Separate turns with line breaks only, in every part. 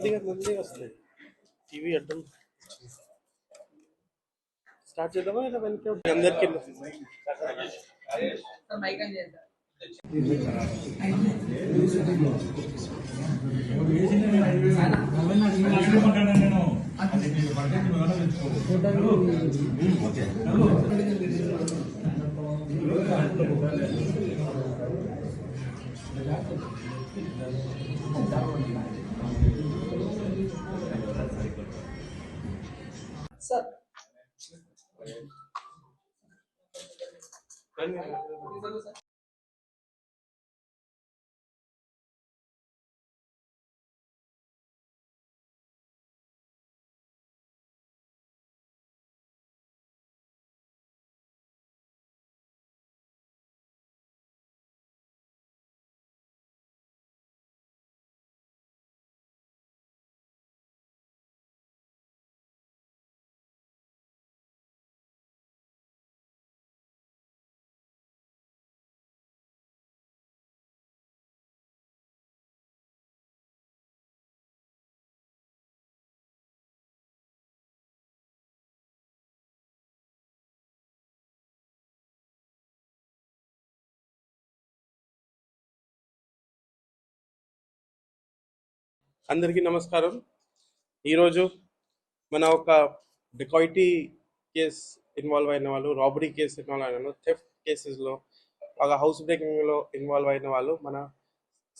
కొద్దిగా వస్తుంది. టీవీ అడ్డం. స్టార్ట్ చేద్దామా ఇలా వెనక అందరికి सर। అందరికీ నమస్కారం. ఈరోజు మన ఒక డికాయిటీ కేస్ ఇన్వాల్వ్ అయిన వాళ్ళు రాబరీ కేసు ఇన్వాల్వ్ అయిన వాళ్ళు థెఫ్ట్ కేసెస్లో ఒక హౌస్ బ్రేకింగ్లో ఇన్వాల్వ్ అయిన వాళ్ళు మన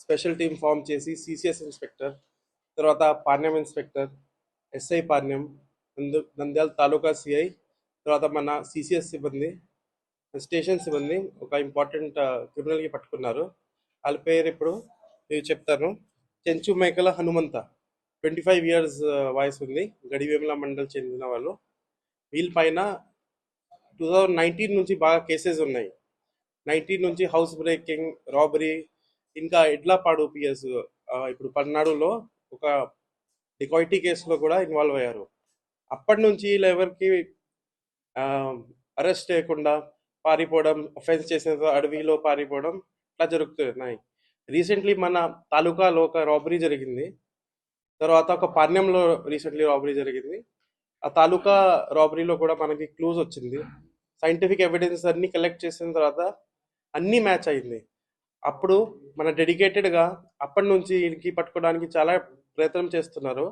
స్పెషల్ టీం ఫామ్ చేసి సిసిఎస్ ఇన్స్పెక్టర్ తర్వాత పాణ్యం ఇన్స్పెక్టర్ ఎస్ఐ పాణ్యం నందు నంద్యాల తాలూకా సిఐ తర్వాత మన సిసిఎస్ సిబ్బంది స్టేషన్ సిబ్బంది ఒక ఇంపార్టెంట్ క్రిమినల్కి పట్టుకున్నారు. వాళ్ళ పేరు ఇప్పుడు నేను చెప్తాను. చెంచు మేకల హనుమంత. ట్వంటీ ఫైవ్ ఇయర్స్ వయసు ఉంది. గడివేముల మండల్ చెందిన వాళ్ళు. వీళ్ళ పైన టూ థౌజండ్ నైన్టీన్ నుంచి బాగా కేసెస్ ఉన్నాయి. నైన్టీన్ నుంచి హౌస్ బ్రేకింగ్ రాబరీ ఇంకా ఎడ్లపాడు పిఎస్ ఇప్పుడు పల్నాడులో ఒక డికాయిటీ కేసులో కూడా ఇన్వాల్వ్ అయ్యారు. అప్పటి నుంచి వీళ్ళు ఎవరికి అరెస్ట్ చేయకుండా పారిపోవడం అఫెన్స్ చేసిన అడవిలో పారిపోవడం ఇట్లా జరుగుతున్నాయి. రీసెంట్లీ మన తాలూకాలో ఒక రాబరీ జరిగింది. తర్వాత ఒక పాణ్యంలో రీసెంట్లీ రాబరీ జరిగింది. ఆ తాలూకా రాబరీలో కూడా మనకి క్లూజ్ వచ్చింది. సైంటిఫిక్ ఎవిడెన్స్ అన్ని కలెక్ట్ చేసిన తర్వాత అన్నీ మ్యాచ్ అయింది. అప్పుడు మన డెడికేటెడ్గా అప్పటి నుంచి వీళ్ళకి పట్టుకోవడానికి చాలా ప్రయత్నం చేస్తున్నారు.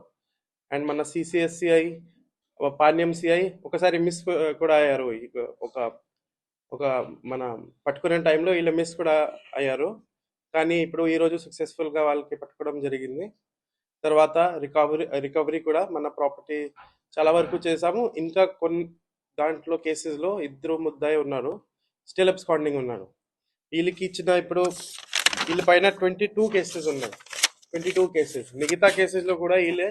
అండ్ మన సిసిఎస్సిఐ పాణ్యం సిఐ ఒకసారి మిస్ కూడా అయ్యారు. ఒక ఒక మన పట్టుకునే టైంలో వీళ్ళు మిస్ కూడా అయ్యారు. కానీ ఇప్పుడు ఈరోజు సక్సెస్ఫుల్గా వాళ్ళకి పట్టుకోవడం జరిగింది. తర్వాత రికవరీ రికవరీ కూడా మన ప్రాపర్టీ చాలా వరకు చేసాము ఇంకా కొన్ని దాంట్లో కేసెస్లో ఇద్దరు ముద్దాయి ఉన్నారు. స్టిల్ అబ్స్కాండింగ్ ఉన్నాడు వీళ్ళకి ఇచ్చిన ఇప్పుడు వీళ్ళ పైన ట్వంటీ టూ కేసెస్ ఉన్నాయి. ట్వంటీ టూ కేసెస్ మిగతా కేసెస్లో కూడా వీళ్ళే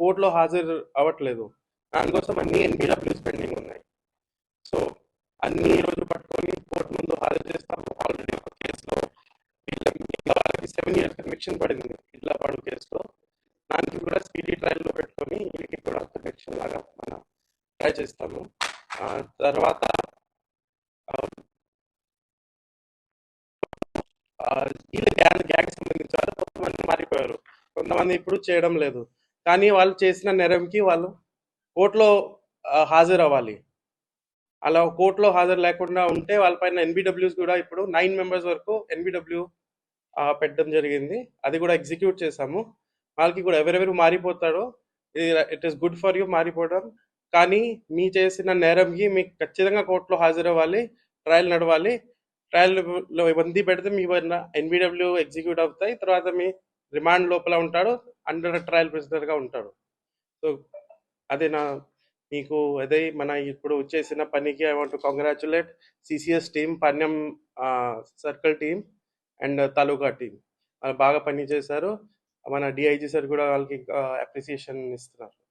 కోర్టులో హాజరు అవ్వట్లేదు. దానికోసం అన్ని ఎన్బీడబ్ల్యూస్ పెండింగ్ ఉన్నాయి. సో అన్ని ఈరోజు రోజు పట్టుకొని కోర్టు ముందు హాజరు చేస్తాము ఆల్రెడీ ఒక కేసులో వీళ్ళ మిగతా వాళ్ళకి కనెక్షన్ పడింది. ఇట్లా పాడు కేసులో. దానికి కూడా స్పీడీ ట్రయల్లో పెట్టుకొని వీళ్ళకి కూడా కనెక్షన్ లాగా మనం ట్రై చేస్తాము. తర్వాత వీళ్ళ గ్యాంగ్ గ్యాంగ్ సంబంధించిన వాళ్ళు కొంతమంది మారిపోయారు. కొంతమంది ఇప్పుడు చేయడం లేదు. కానీ వాళ్ళు చేసిన నేరంకి వాళ్ళు కోర్టులో హాజరు అవ్వాలి అలా కోర్టులో హాజరు లేకుండా ఉంటే వాళ్ళపైన ఎన్బిడబ్ల్యూస్ కూడా ఇప్పుడు నైన్ మెంబర్స్ వరకు ఎన్బిడబ్ల్యూ పెట్టడం జరిగింది. అది కూడా ఎగ్జిక్యూట్ చేసాము వాళ్ళకి కూడా ఎవరెవరు మారిపోతాడో ఇది it is good for you మారిపోవడం. కానీ మీ చేసిన నేరంకి మీకు ఖచ్చితంగా కోర్టులో హాజరవ్వాలి ట్రయల్ నడవాలి. ట్రయల్లో ఇబ్బంది పెడితే మీ ఎన్బిడబ్ల్యూ ఎగ్జిక్యూట్ అవుతాయి. తర్వాత మీ రిమాండ్ లోపల ఉంటాడు. అండర్ ట్రయల్ ప్రిజనర్గా ఉంటాడు. సో అదే నా మీకు అదే మన ఇప్పుడు చేసిన పనికి I want congratulate CCS team Panyam circle team. And taluka team. వాళ్ళు బాగా పని చేశారు. మన డిఐజీ సార్ కూడా వాళ్ళకి అప్రిసియేషన్ ఇస్తున్నారు.